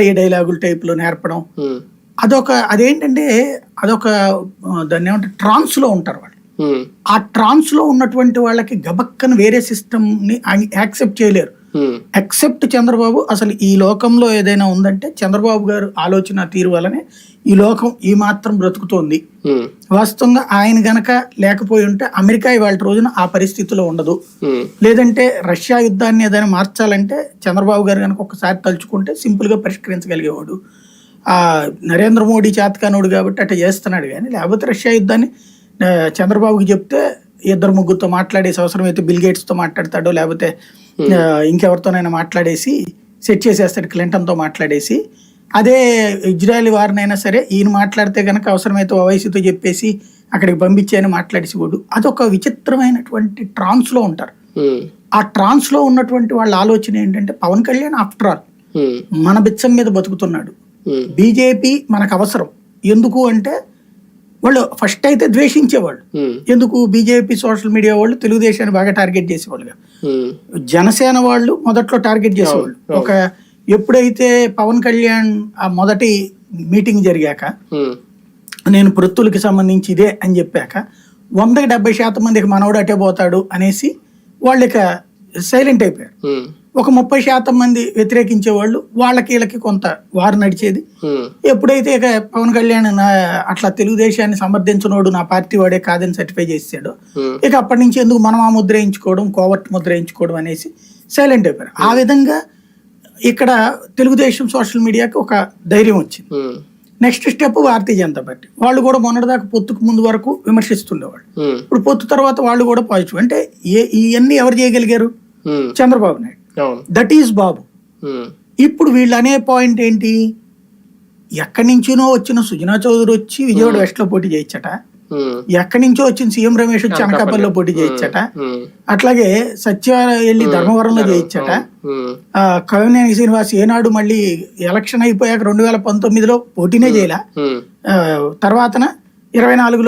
ఈ డైలాగుల టైప్లో నేర్పడం అదొక అదేంటంటే అదొక దాన్ని ఏమంటే ట్రాన్స్లో ఉంటారు వాళ్ళు. ఆ ట్రాన్స్లో ఉన్నటువంటి వాళ్ళకి గబక్కన వేరే సిస్టమ్ని యాక్సెప్ట్ చేయలేరు. ఎక్సెప్ట్ చంద్రబాబు అసలు ఈ లోకంలో ఏదైనా ఉందంటే చంద్రబాబు గారు ఆలోచన తీరు వల్లనే ఈ లోకం ఈ మాత్రం బ్రతుకుతోంది. వాస్తవంగా ఆయన గనక లేకపోయి ఉంటే అమెరికా ఇవాళ రోజున ఆ పరిస్థితిలో ఉండదు. లేదంటే రష్యా యుద్ధాన్ని ఏదైనా మార్చాలంటే చంద్రబాబు గారు కనుక ఒకసారి తలుచుకుంటే సింపుల్గా పరిష్కరించగలిగేవాడు. ఆ నరేంద్ర మోడీ చేతకానుడు కాబట్టి అట్లా చేస్తున్నాడు కానీ లేకపోతే రష్యా యుద్ధాన్ని చంద్రబాబుకి చెప్తే ఇద్దరు ముగ్గురుతో మాట్లాడేసి అవసరమైతే బిల్ గేట్స్తో మాట్లాడతాడో లేకపోతే ఇంకెవరితోనైనా మాట్లాడేసి సెట్ చేసేస్తాడు క్లింటన్తో మాట్లాడేసి అదే ఇజ్రాయెల్ వారినైనా సరే ఈయన మాట్లాడితే కనుక అవసరమైతే ఓవైసీతో చెప్పేసి అక్కడికి పంపించేయని మాట్లాడేసి కూడా అదొక విచిత్రమైనటువంటి ట్రాన్స్లో ఉంటారు. ఆ ట్రాన్స్లో ఉన్నటువంటి వాళ్ళ ఆలోచన ఏంటంటే పవన్ కళ్యాణ్ ఆఫ్టర్ ఆల్ మన బిచ్చం మీద బతుకుతున్నాడు. బీజేపీ మనకు అవసరం. ఎందుకు అంటే వాళ్ళు ఫస్ట్ అయితే ద్వేషించేవాళ్ళు. ఎందుకు బీజేపీ సోషల్ మీడియా వాళ్ళు తెలుగుదేశాన్ని బాగా టార్గెట్ చేసేవాళ్ళుగా. జనసేన వాళ్ళు మొదట్లో టార్గెట్ చేసేవాళ్ళు. ఒక ఎప్పుడైతే పవన్ కళ్యాణ్ ఆ మొదటి మీటింగ్ జరిగాక నేను పొత్తులకి సంబంధించి ఇదే అని చెప్పాక వందకి డెబ్బై శాతం మందికి మనవడు అటే పోతాడు అనేసి వాళ్ళు ఇక సైలెంట్ అయిపోయారు. ఒక ముప్పై శాతం మంది వ్యతిరేకించే వాళ్ళు వాళ్ళకి వీళ్ళకి కొంత వారు నడిచేది. ఎప్పుడైతే ఇక పవన్ కళ్యాణ్ నా అట్లా తెలుగుదేశాన్ని సమర్థించినోడు నా పార్టీ వాడే కాదని సర్టిఫై చేసాడు ఇక అప్పటి నుంచి ఎందుకు మనం ఆ ముద్ర వేయించుకోవడం కోవర్ట్ ముద్ర వేయించుకోవడం అనేసి సైలెంట్ అయిపోయారు. ఆ విధంగా ఇక్కడ తెలుగుదేశం సోషల్ మీడియాకి ఒక ధైర్యం వచ్చింది. Next step Bharatiya Janata party. వాళ్ళు కూడా మొన్నటిదాకా పొత్తుకు ముందు వరకు విమర్శిస్తుండేవాళ్ళు. ఇప్పుడు పొత్తు తర్వాత వాళ్ళు కూడా పాజిటివ్. అంటే ఏ ఇవన్నీ ఎవరు చేయగలిగారు? చంద్రబాబు నాయుడు. దట్ ఈజ్ బాబు ఇప్పుడు వీళ్ళు అనే పాయింట్ ఏంటి? ఎక్కడి నుంచినో వచ్చిన సుజనా చౌదరి వచ్చి విజయవాడ వెస్ట్లో పోటీ చేయొచ్చట ఉమ్, ఎక్కడి నుంచో వచ్చిన సీఎం రమేష్ వచ్చి అనకాపల్లిలో పోటీ చేయొచ్చట ఉమ్, అట్లాగే సత్యవారం వెళ్ళి ధర్మవరంలో ఆ, కవినేని శ్రీనివాస్ ఏనాడు మళ్ళీ ఎలక్షన్ అయిపోయాక రెండు వేల పంతొమ్మిదిలో పోటీనే చేయలే. తర్వాతన ఇరవై నాలుగులో